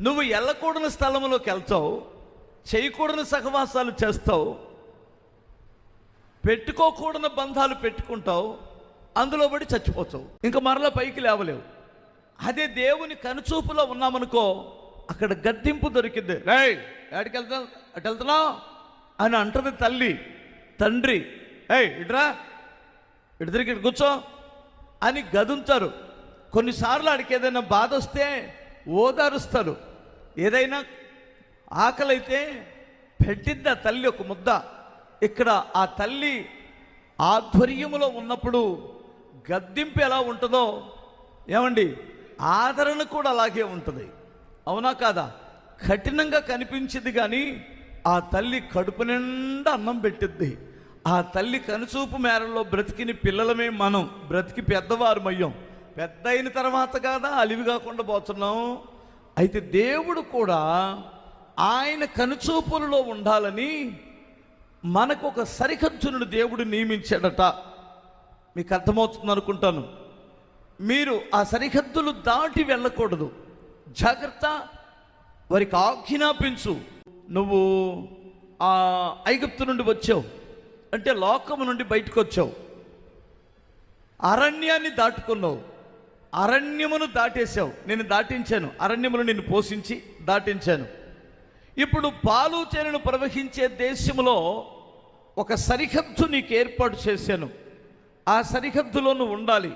నువ్వు వెళ్ళకూడని స్థలంలోకి వెళ్తావు చేయకూడని సహవాసాలు చేస్తావు పెట్టుకోకూడని బంధాలు పెట్టుకుంటావు అందులో పడి చచ్చిపోతావు. ఇంకా మరలా పైకి లేవలేవు. అదే దేవుని కనుచూపులో ఉన్నామనుకో అక్కడ గద్దింపు దొరికింది రై ఎక్కడికి వెళ్తా అటు వెళ్తున్నావు? అని అంటది తల్లి తండ్రి. ఏయ్ ఇడ్రా ఇటు తిరిగి ఇటు కూర్చో అని గదుంతారు కొన్నిసార్లు ఆడికి ఏదైనా బాధ వస్తే ఓదారుస్తారు. ఏదైనా ఆకలైతే పెట్టిద్దా తల్లి ఒక ముద్ద. ఇక్కడ ఆ తల్లి ఆధ్వర్యములో ఉన్నప్పుడు గద్దింపు ఎలా ఉంటుందో ఏమండి? ఆదరణ కూడా అలాగే ఉంటుంది. అవునా కాదా? కఠినంగా కనిపించింది కానీ ఆ తల్లి కడుపు నిండా అన్నం పెట్టిద్ది. ఆ తల్లి కనుచూపు మేరలో బ్రతికిన పిల్లలమే మనం. బ్రతికి పెద్దవారమయ్యాం పెద్ద అయిన తర్వాత కాదా అలివి కాకుండా పోతున్నాం. అయితే దేవుడు కూడా ఆయన కనుచూపులలో ఉండాలని మనకు ఒక సరిహద్దును దేవుడు నియమించాడట. మీకు అర్థమవుతుంది అనుకుంటాను. మీరు ఆ సరిహద్దులు దాటి వెళ్ళకూడదు. జాగ్రత్త వారికి ఆజ్ఞాపించు. నువ్వు ఆ ఐగుప్తు నుండి వచ్చావు. అంటే లోకము నుండి బయటకు వచ్చావు అరణ్యాన్ని దాటుకున్నావు. అరణ్యమును దాటేశావు. నేను దాటించాను. అరణ్యమును నిన్ను పోషించి దాటించాను. ఇప్పుడు పాలు చేలను ప్రవహించే దేశములో ఒక సరిహద్దు నీకు ఏర్పాటు చేశాను. ఆ సరిహద్దులో నువ్వు ఉండాలి.